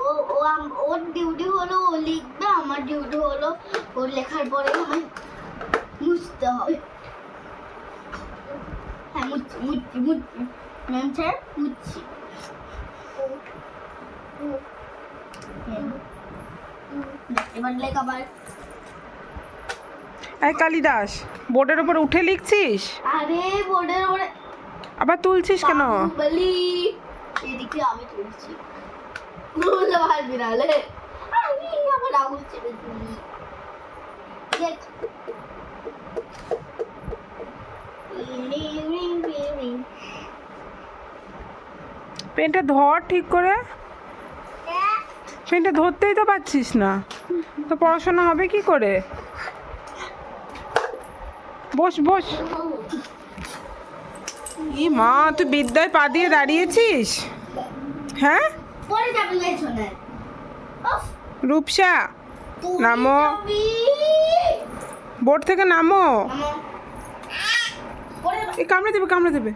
ও ও ওর duty হলো ও লিখবে আমার ডিউটি হলো ওর লেখার পরে আমায় মুছতে হবে হ্যাঁ মুচ্ছি মুচ্ছি মুচ্ছি ম্যাম স্যার মুচ্ছি এবার লেখ আবার কালিদাস, বোর্ডের ওপর উঠে লিখছিস? আরে বোর্ডের ওপরে আবার তুলছিস কেন? আমি তুলছি। না আমি আমার আঙুল চেপে তুলি পেনটা ধর ঠিক করে। পেনটা ধরতেই তো পারছিস না। তো পড়াশোনা হবে কি করে? বস বস। ই মা তুই বিদ্যায় পা দিয়ে দাঁড়িয়েছিস? হ্যাঁ? রূপসা নামো। বোর্ড থেকে নামো। এই কামড়ে দেবে কামড়ে দেবে।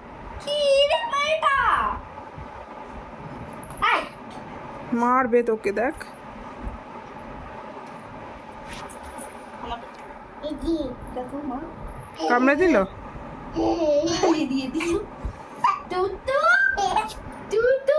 মারবে তোকে দেখ। কামড়ে দিল? দিয়ে দিয়ে দিও টুটু টুটু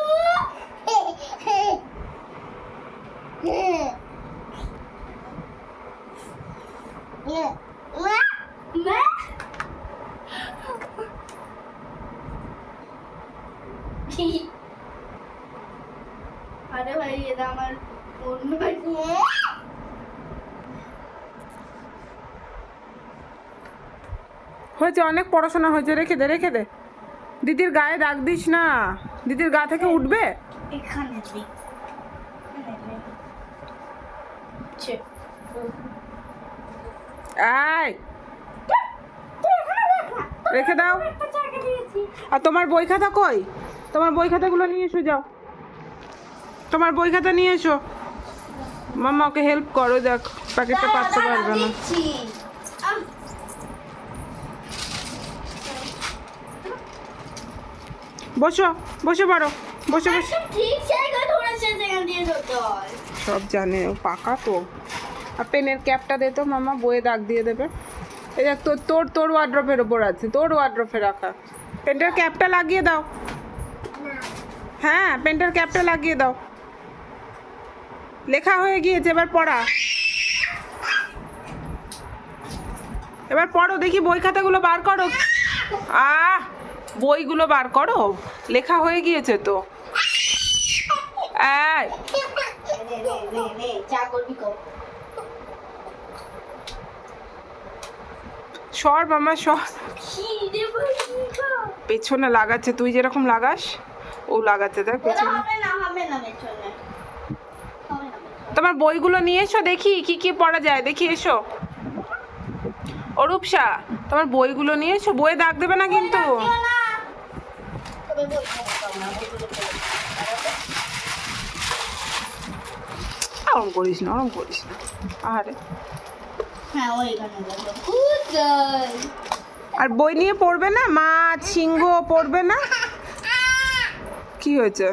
আরে ভাই এটা আমার অন্য হয়েছে অনেক পড়াশোনা হয়েছে। রেখে দে রেখে দে। দিদির গায়ে দাগ দিস না। দিদির গা থেকে উঠবে? এখানে আয় রেখে দাও। আর তোমার বই খাতা কই? তোমার বই খাতাগুলো নিয়ে এসো যাও। তোমার বই খাতা নিয়ে এসো। মামা ওকে হেল্প করো দেখ প্যাকেটটা পাততে পারবে না দিচ্ছি আম, বসো বসে পারো বসে বসে। সব জানে ও পাকা তো। আর পেনের ক্যাপটা দে তো মামা বইয়ে দাগ দিয়ে দেবে। এই দেখ তোর তোর তোর ওয়ার্ড্রপের ওপর আছে তোর ওয়ার্ড্রপে রাখা। পেনটার ক্যাপটা লাগিয়ে দাও। হ্যাঁ পেনটার ক্যাপটা লাগিয়ে দাও। লেখা হয়ে গিয়েছে এবার পড়া। এবার পড়ো দেখি বই খাতাগুলো বার করো। আহ! বইগুলো বার করো লেখা হয়ে গিয়েছে তো। সর মামা সর। পেছনে লাগাচ্ছে তুই যেরকম লাগাস ও লাগাচ্ছে দেখ পেছনে। তোমার বইগুলো নিয়ে এসো দেখি কি কি পড়া যায় দেখি এসো। অরূপসা তোমার বইগুলো নিয়ে এসো বইয়ে দাগ দেবে না কিন্তু। ওরম করিস না। ওরম করিস না আরে. আর বই নিয়ে পড়বে না? মাছ সিংহ পড়বে না? কি হয়েছে?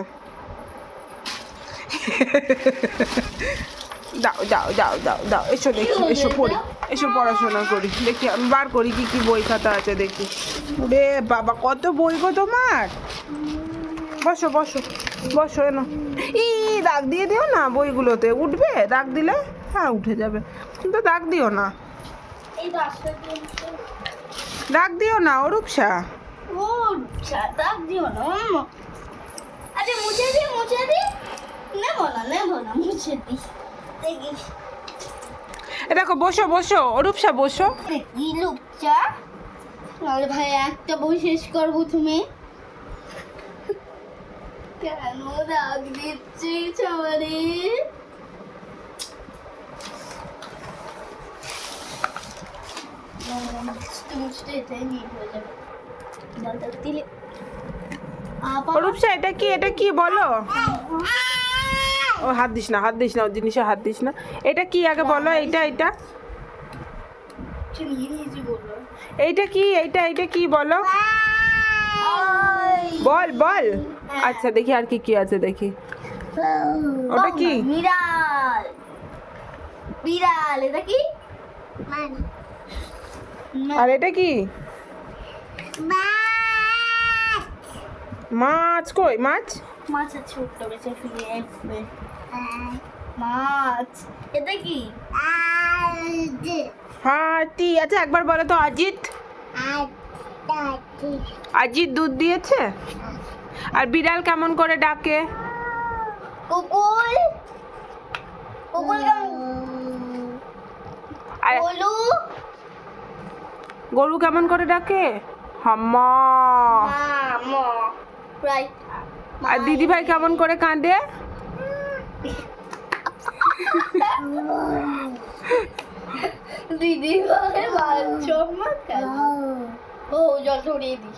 দাও দাও দাও দাও দাও এসো দেখি এসো পড়ি। এসো পড়াশোনা করি। দেখি আমি বার করি কি কি বই খাতা আছে দেখি। রে বাবা কত বই গো তোমার? বসো বসো বসো এনো ই দাগ দিয়ে দিও না বইগুলোতে উঠবে? দাগ দিলে? হ্যাঁ উঠে যাবে। কিন্তু দাগ দিও না। দাগ দিও না ও দাগ দিও না আরে মুছে দি মুছে দি। নেব না নেব না মুছে দি। দেখিস। দেখো বসো বসো অরূপসা বসো। কি লুকচা? নাহলে ভাই একটা বই শেষ করব তুমি। কেন রাগ দিচ্ছে সবারে অরূপসা এটা কি এটা কি বলো? ও হাত দিস না হাত দিস না ও জিনিসে হাত দিস না। এটা কি আগে বলো এইটা বলল। এইটা কি এইটা এইটা কি বলো? বল বল। আচ্ছা দেখি আর কি কি আছে দেখি। ওটা কি? বিড়াল। বিড়াল এটা কি? আর এটা কি? মাছ। কই মাছ? মাছ আছে আসবে মাছ। এটা কি? হাতি। আচ্ছা একবার বলো তো অজিত? অজিত দুধ দিয়েছে? আর বিড়াল কেমন করে ডাকে? কুকুর। আর। বলু গরু কেমন করে ডাকে? হাম্মা। আর দিদি ভাই কেমন করে কাঁদে? দিদি বাচ্চা ও। জল ছড়িয়ে দি